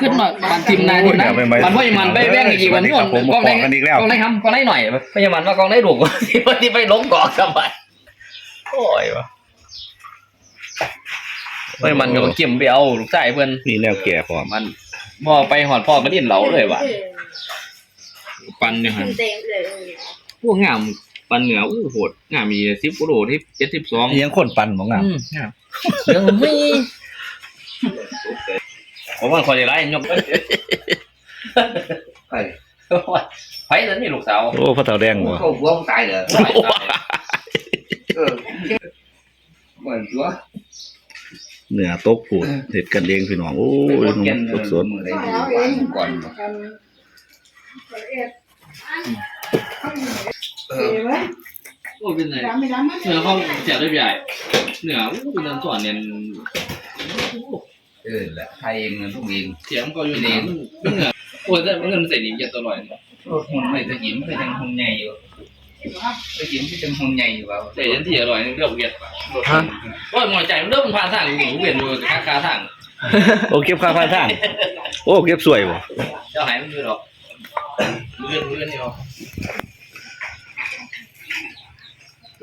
ขึ้นมามันทิมนายทิมนะมันพ่อมันไปแบ่งอีกวันนี้กองได้กองได้ทำกองได้หน่อยพยามันว่ากองได้ถูกที่ว่าที่ไปล้มกอกกันไปโอ้ยวะพยามันก็เกี่ยมไปเอาลูกชายเพื่อนนี่แนวแก่พร้อมมันพ่อไปหอดพ่อก็ดิ้นเหลาเลยว่ะปันเนี่ยฮะเต็มเลยพวกงามปันเหนืออู้โหดงามมีสิบกิโลที่เจ็ดสิบสองยังคนปั่นบ่งามงามยังไม่ ผมว่าคนจะไล่ยกไปไผ่นั่นนี่ลูกสาวโอ้พ่อเฒ่าแดงบ่เขาหัวมึงตายเหรอเออเหมือนตัวเนื้อตกผูดเฮ็ดกันเองพี่น้องโอ้ยเก็นสดสดมือได้ดีก่อนเออโอ้เป็นไงเนื้อเขาแจกได้ใหญ่เนื้ออู้เป็นน้ำส่วนเนี่ย เออแหละไทยเองเงินทุกเองเสียงก็อยู่ในเนื้อโอ้แต่เงินใส่ดีเยอะตลอดหุ่นไม่ตะยิ้มไปทางหุ่นใหญ่อยู่ตะยิ้มที่เป็นหุ่นใหญ่อยู่ว่าแต่ยันที่อร่อยนี่เรื่องเวียดโอ้ยหมอใจมันเริ่มผ่านทางอยู่เวียนอยู่คาคาทางโอ้เก็บค่าพานทางโอ้เก็บสวยบ่เจ้าหายมันอยู่หรอกเวียนเวียนอยู่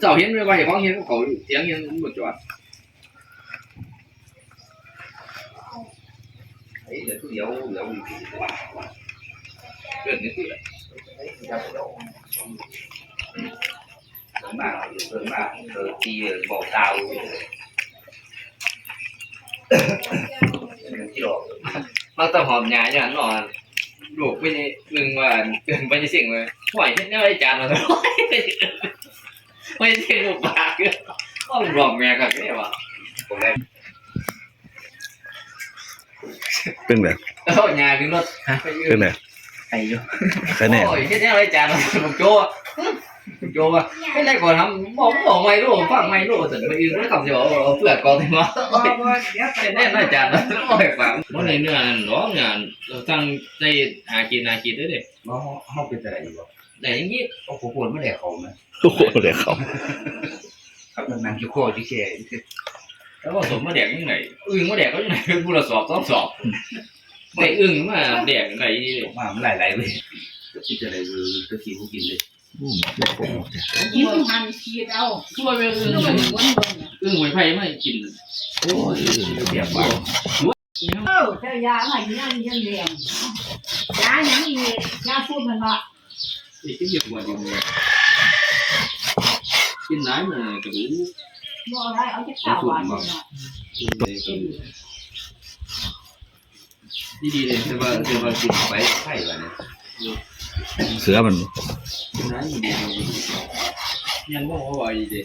เจ้าเห็นไหมว่าเห็นของเห็นเขาเสียงยังหมดจอดไอ้เดี๋ยวเดี๋ยวเดี๋ยวเกิดนี่สิเดินมาเดินมาเออ ตีบอกดาวที่หลอกมันต้องหอมหยาอย่างนอนลูกไม่ได้หนึ่งว่าเกินไปจะสิ่งเลยหวยเช่นนี้ไอ้จานมาแล้วไม่ใช่ลูกปากก็ต้องบอกแม่กันไม่ว่าผมได้ เป็นไงแล้วหยาขึ้นรถไปยืเป็นนไงไอ้ยูแค่นี้โอ้ยเช่นนี้ไอ้จานมาลูกโจ้โจ้ว่าไม่ได้ก่อนทำบอกบอกไม่รู้ฟังไม่รู้แต่ไปยืนแล้วคำเดียวเอาเปลือกกองที่มาเช่นนี้ไอ้จานมาโอ้ยฟังมันในเนื้อร้องงานเราตั้งใจหากินหากินด้วยเด็กเขาเขาเป็นอะไรอยู่แต่อย่างนี้เขาปวดไม่ได้เขาไหมโอ้โหเดี๋ยวเขาครับนั่งคิ้วโคที่แค่ แล้วผสมมาแดกยังไงอึ่งมาแดกก็ยังไงเป็นผู้ละสอบต้องสอบไม่อึ่งมาแดกไหนมามันหลายหลายเลยที่จะอะไรคือตะกี้ผู้กินเลยอืมเก็บของยิ้มหันขีดเอาช่วยไปอึ่งลูกมันวนวนอึ่งไว้ไผ่ไม่กินโอ้ยเสียบบ้างเออเจ้ายาอะไรยังยังเรียงยายังอีกยาพูดมันว่าอีกที่เยอะกว่าอยู่เลยกินน้ำมันกระดู บ่อะไรเอาจะข้าวหวานเนาะดีๆเลยคือว่าคือว่ากินไปไข่ละเนี่ยเสือมันกินน้ำดียังว่าเขาบอกดี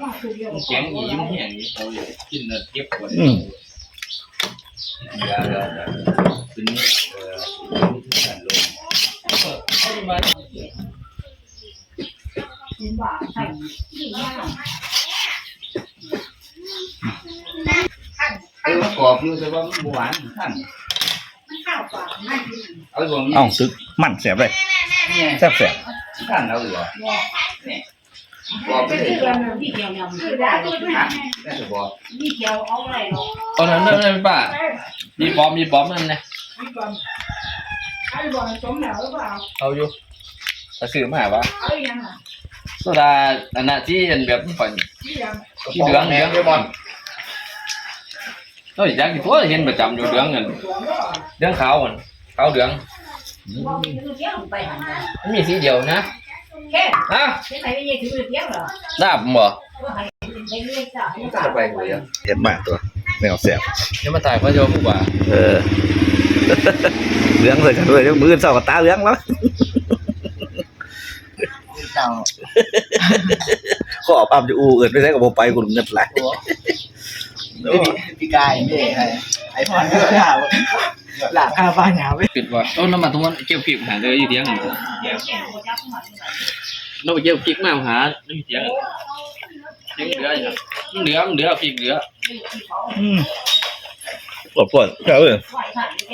ว่าคือเดียวแข็งยิ้มแห้งยิ้มเขาเลยกินแล้วเก็บกว่าอืมยาละเป็นเออขันลง มา กินหวานใส่ที่ยา เอ อประกอบอยู่แต่ว่าหวานขันมันข้าวปากมันกินเอาตรงนี้เอ้าตึกมันแสบเลยเนี่ยแซ่บแสบขันเอาเหรอเนี่ยบอกไปคือเลยคือพี่เกี่ยวยำคือได้เลยแค่จะบอกพี่เกี่ยวเอาอะไรเนาะตอนนั้นนั่นเลยป้ามีบอมมีบอมนั่นนะพี่บอลไอ้บอลสมแล้วหรือเปล่าเอาอยู่ไปซื้อมาหาวะเอายังอะโซดาอันนั้นที่เป็นแบบฝันที่ยังที่เหลืองเหลือง เดี๋ยวบอลเฮ้ยจักที่ตัวเห็นประจำอยู่เหลืองเงินสวมแล้วเหลืองขาวมันขาวเหลืองว่ามีเที่ยวไปหันมามันมีสีเดียวนะแค่ฮะที่ไหนไม่ยังถือเที่ยวเหรอลาบบ่ว่าให้ได้เรียกจ้ะจะไปหัวยังเห็ดมากตัวแนวแสบเดี๋ยวมาถ่ายพระโยมผู้ว่าเออเหลืองเลยกันด้วยเดี๋ยวมือเศร้ากับตาเหลืองแล้วเจ้าขอปั๊มจะอูเอิดไม่ใช่กับผมไปกูเงินไหล พี่กายนี่ไอพอนด้วยค่ะหลังข้าวฟ้าหนาวปิดว่าต้นน้ำมันทุกวันเกี่ยวพริกหาเลยอยู่เที่ยงกันเราไปเกี่ยวพริกมาหาอยู่เที่ยงยังเหลืออยู่เหลือเหลือพริกเหลืออืมปวดปวดเจ้าเอ้ย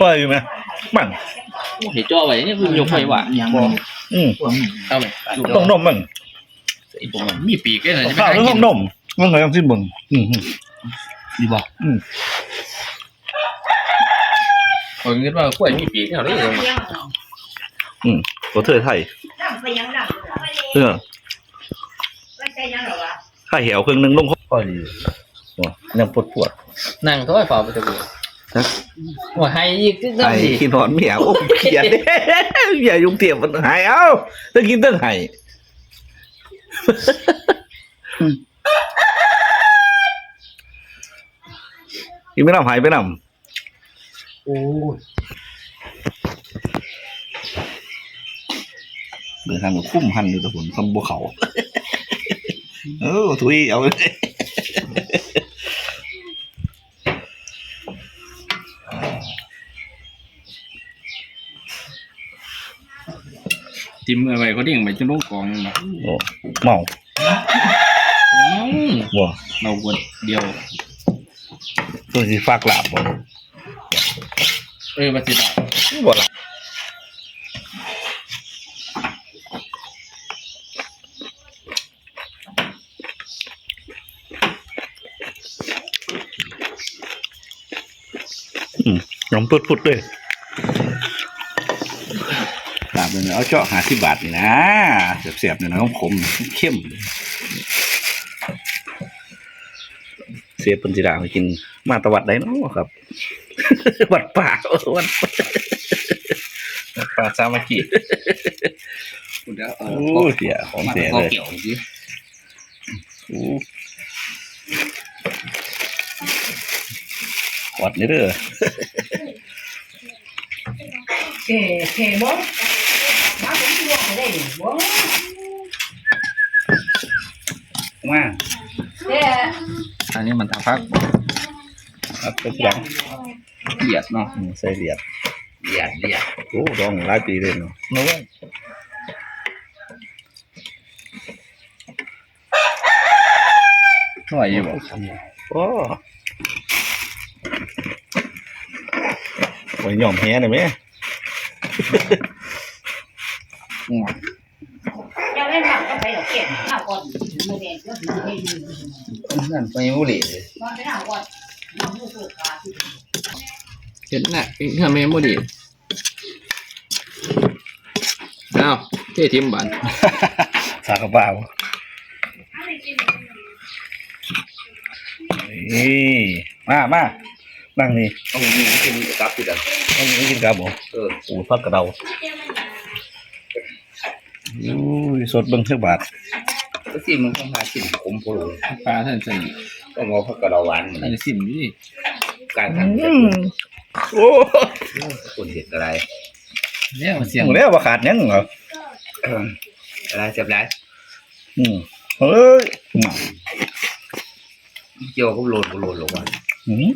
ปวดอยู่ไหมมันเห็นจ่อไว้นี่คือยกไฟว่ะยังอืมเอาไหมต้องนมมันไอ้ผมมีปีกแค่ไหนจะไม่ข้าวได้หรือกิห้อนงนมมันเหมือนที่มึงอืม ดีบ่อืมผมคิดว่ากล้วยมีปีกเขาได้ยังตัวเธอไทยนั่งไปยังนั่งเออไม่ใช่ยังหรอวะข้าเหี่ยวครึ่งหนึงลงพอดีว่ะยังปวดปวดนั่งโทษเปล่าไปตะกูหัวไฮอีกตึ้งไอ้ดิขี้นอนเมียโอ้เขียดเด้เมียยุ่งเตียมมันหายเอ้าต้องกินต้องหาย กินไม่นำหายไปนำโอ้ยเดินทางกับคุ้มหันอยู่แตะผลคำบัวเขาเออทุยเอาเลยจิ้มอะไรเขาดิ่งไปจนลูกกองมาโอ้เมาบ่เราบดเดียว ตัวสิฝากหลาบบ่เอ้ยมาสิดาบ่หลาบอืมน้องพุดพุดๆเลยหลาบเลยนะเอาเจาะหาที่บาทนี่นะเสียบๆเนี่ยนะของผมเข้มเสีย ปัญจิดาไปกิน มาตะวัดได้เนาะครับ วัดป่าเออวัดป่าปลาซามากิคุณเดี๋ยวเอโอ้อเสียของมาเสียก็เลยเกี่ยวสิโอ้วัดนี่เด้อเก๋เก๋บ่มาถึงตัวได้บ่มาเก๋ อันนี้มันทำพักครับเป็นหลังเหยียดเนาะอืมใส่เหรียญเหยียดเหยียดโอ้ดองหลายปีเลยเนาะนู้นหน่อยอยู่บ่โอ้ไว้ยอมแพ้หน่อยไหม จะเล่นหนักก็ไปหรอกเก๋หน้าก่อ นมือแดงก็ถือให้ดีนั่นไปบุหรี่มาไปหน้าก่อนน้ำมูกขาที่เห็นน่ะเห็นไม่บุหรี่อ้าวเท่ทิมบันสากระเป๋านี่มามานั่งนี่เอาหมูกินกับที่กันต้องไม่กินกับผมเออโอ้พักกระเดาอุ้ยสดเบิ่งเท่าบาท ก็สิมันต้องหาสิ่งขมโพลปลาท่านสนิทต้องเอาผักกระเดาหวานอันนี้สิมอยู่ดิการทำโอ้คนเห็ดอะไรเนี่ยมันเสียงหมดแล้วว่าขาดยังเหรอเอออะไรเจ็บไรอืมเฮ้ยมาเกี่ยวกับโลนโลนหรอวะอืม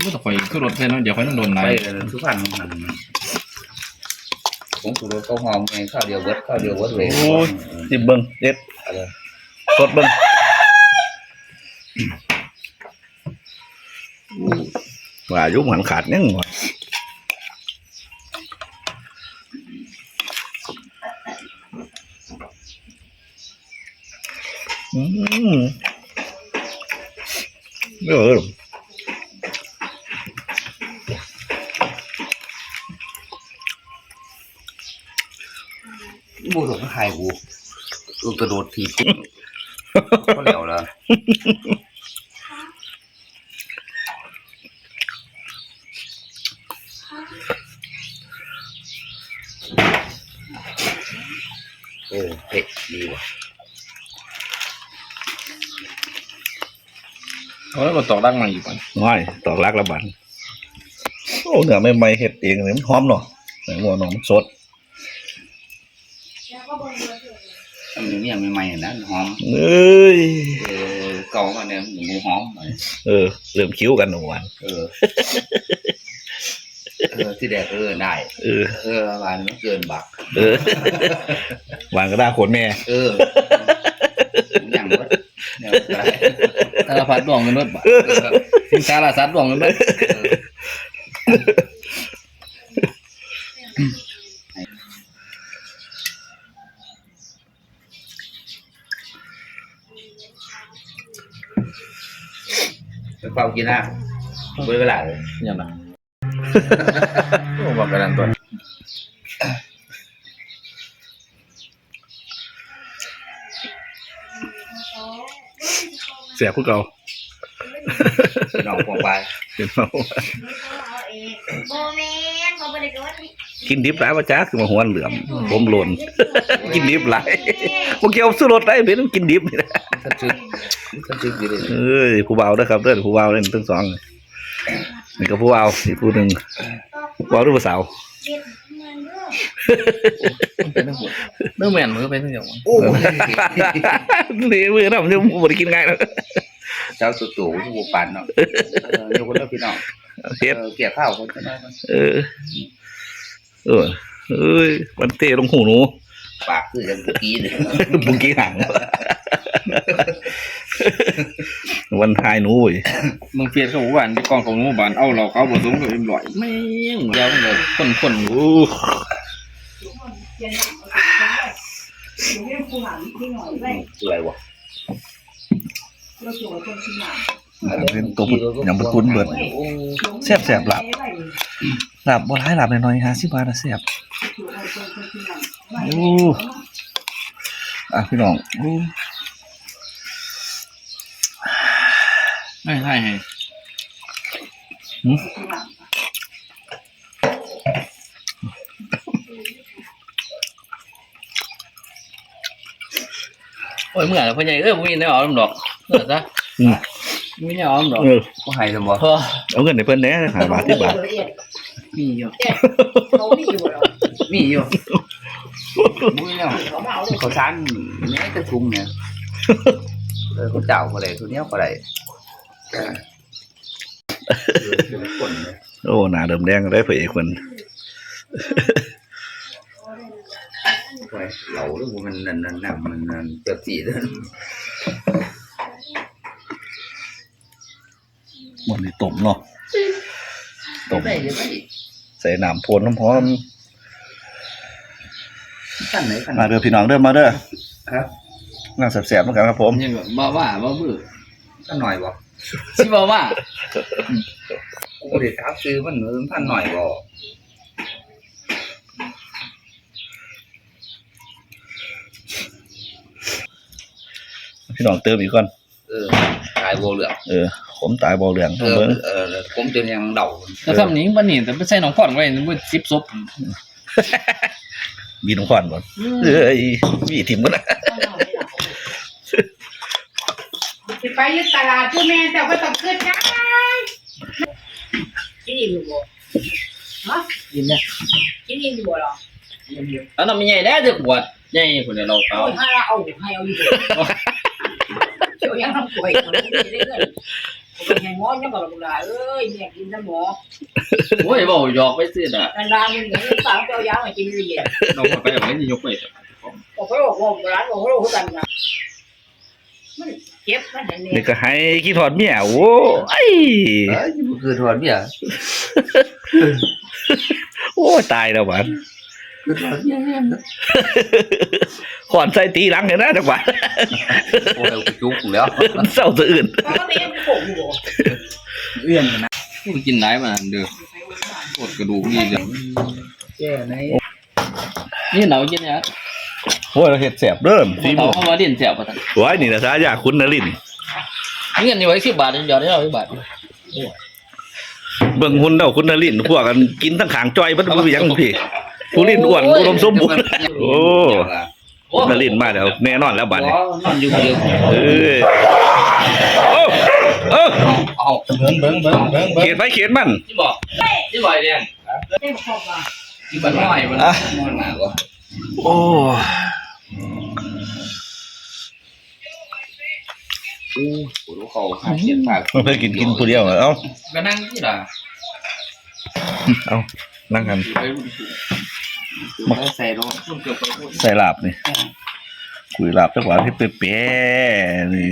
ไม่ต้องคอยขึ้นรถเส้นเนาะเดี๋ยวค่อยต้องโดนไหนไปทุกพันมัน ผมสูรสข้าวหอมเองข้าวเดียวเวิร์ดข้าวเดียวเวิร์ดเลยโอ้ยจิบเบิ่งเด็ดอะไรสดเบิ่งว่าอายุมันขาดยังวะอืมเออ บูถูกใครกูลูกกระโดดทีก็เหลวแล้วโอ้เผ็ดดีว่ะเอาแล้วมาตอกดังมาอีกก่อนน้อยตอกลักละบันโอ้เนื้อไม่ไม่ๆเห็ดเองเลยมันหอมเนาะไหนหัวหนองมันสด อันนี้ยังใหม่ๆนะหอมเอ้ยเออเก่ามาเนี่ยหมูหอมหน่อยเออเริ่มคิ้วกันหนูวันเออเออที่แดกเออได้ เออเออวานมันเกินบัก เออวางก็ได้ขนแม่ เอออย่างว่าเนี่ยอะไรสารพัดดวงกันรถบ่เออสินสารสัตว์ดวงกันรถ ไปเฝ้ากินนะเวลาเลยอย่างไรโอ้บอกกันนั่นตัวเสียพวกเราน้องพวกไปเห็นเมา โบแมนเขาบริกรว่ากินดิบหลายว่าจ้าคือมาหัวเหลือม ผมหล่น กินดิบหลายพวกเกี่ยวสู้รถได้เป็นกินดิบนี่นะท่านชื่อท่านชื่ออยู่เลยเอ้ยผู้เบาเด้อครับเด้อผู้เบาเล่นทั้งสองนี่ก็ผู้เบาอีกผู้หนึ่งผู้เบาหรือผู้สาวเป็นทั้งหมดเนื้อแม่นมันก็เป็นทั้งอย่างโอ้นี่มือน้ำจะบ่ได้กินง่ายนะเจ้าสุดตู่ที่บูปันเนาะเออยกคนเดียวพี่น้อง เฮ็ดเออเกี่ยวข้าวคนจะได้มันเออ เออเอ้ยมันเตะลงหูหนูปากคือกันเมื่อกี้เลยบุงกี้ห่างวันทายหนูเว้ยมึงเปลี่ยนเขาบอกว่าในกองของหมู่บ้านเอาเราเขาผสมกับเอ็มร้อยไม่ยังยาวเลยคนคนโอ้สวยวะ เป็นตัวอย่างประตุนเบิดโอ้แซ่บแซ่บหลับหลับบ่ร้ายหลับน้อยๆห้าสิบบาทนะแซ่บโอ้อะพี่น้องโอ้ไม่ใช่ไงโอ้ยเมื่อไหร่พ่อใหญ่เอ้ยมีในอ๋อมดอกเมื่อซะ มีในอ๋อมดอกเออก็ให้สมบ่พอเอาเงินให้เพิ่นแหน่หาบาทที่บาทมีอยู่เขามีอยู่หรอมีอยู่มุ้ยเนาะเขาเอาเลยเขาชั้นแม่จะทุ่งเนี่ยเออเขาเจ้าก็ได้ตัวเนี้ยก็ได้เออเป็นคนเนี่ยโอ้หน้าเดิมแดงได้เผยคนไว้เหลาหรือว่ามันนั่นนั่นนั่นมันนั่นเจ็บสีเลย หมดนี่ต้มเนาะต้มได้ยังไงใส่น้ำโพนน้ำหอมขั้นไหนขั้นไหนมาเด้อพี่น้องเด้อมาเด้อครับนั่งแซ่บๆเหมือนกันครับผมยังแบบบ้าว่าบ้าบื้อขั้นหน่อยบ่ชิบ้าว่าโอ้เดี๋ยวครับซื้อมันเหมือนพันหน่อยบ่พี่น้องเติมอีกก่อน เออขายโบเหลืองเออ ผมตายบ่เหลืองเอต้องอเบิ่งเออผมจนยังเดาแล้วทำนี้วันนี้แต่ไม่ใช่น้องพ่อนไว้มันซิปซบมีน้ำควันบ่เอ้ยมีถิ่มกันนะสิไปยึดตลาดผู้แม่แต่ว่าต้องขึ้นนะกินอิ่มอยู่บ่ฮะยินเนี่ยกินอิ่มอยู่บ่หรอแล้วน้ำมันใหญ่แล้วจะปวดใหญ่คนเดียวเราเขาเอาให้เราเอาให้เอาอยู่เดี๋ยวยังทำป่วยเขาไม่ได้เงินเป็นไงหมอยังบอกเราเอ้ยเนี่ยกินทั้งหมอโอ้ยบอกหยอกไปซื้อน่ะนานๆมึงอย่างนี้สาวเจ้ายามากินเลยน้องไปแบบนี้ยกไปบอกเขาบอกว่าร้านบอกเขาบอกกันนะมันเจ็บมันเห็นนี่เนี่ยก็ให้ขี้ถอดเมียโอ้ยเอ้ยมันคือถอดเบี้ยโอ้ยตายแล้วหวาน ขอนใส่ตีหลังเห็นนะจังหวะโอ้ยกูจุกแล้วเศร้าสะอื่นเขาก็เตะโป่งอยู่เอื้อนนะกูกินไหนมาเด้อปวดกระดูกนี่เดี๋ยวแก่ในนี่หนาวกินเนี่ยโอ้ยเราเห็ดแสบเริ่มที่ที่หหมมอดเขามาเรียนแจ๋วป่ะท่านไว้นี่นะสายาคุณนรินทร์เงินนี่ไว้สิบบาทหยอดได้เราสิบบาทเบิ่งหุ่นเด้าคุณนรินทร์พวกกันกินทั้งขางจ้อยบ่รู้ยังพี่ ผู้ลิ้นอ้วนอุดมสมบูรณ์โอ้คุณนรินทร์มาแล้วแน่นอนแล้วบัดนี้นอนอยู่คนเดียวเออโอ้เออเอาเบิ้งเบิ้งเบิ้งเบิ้งเขียนไปเขียนมันที่บอกที่บอกเรียนเต็มครบว่ะที่บ้านน้อยมันอะนอนหนาวะโอ้อู้หูรู้เขาหาเสียงปากเพิ่นกินกินผู้เดียวเหรอเอ้าก็นั่งที่ล่ะเอานั่งกันไปบุญกูแล้ว ใส่รถมันเกือบไปพูดใส่ลาบนี่คุยลาบจังหวะที่เป๊ะๆนี่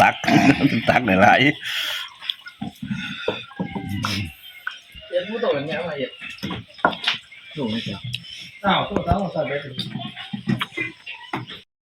ตักตักหลายเรียนผู้โตอย่างเงี้ยมาเห็ดถูกไหมจ๊ะอ้าวตัวเต้าใส่ไปถึง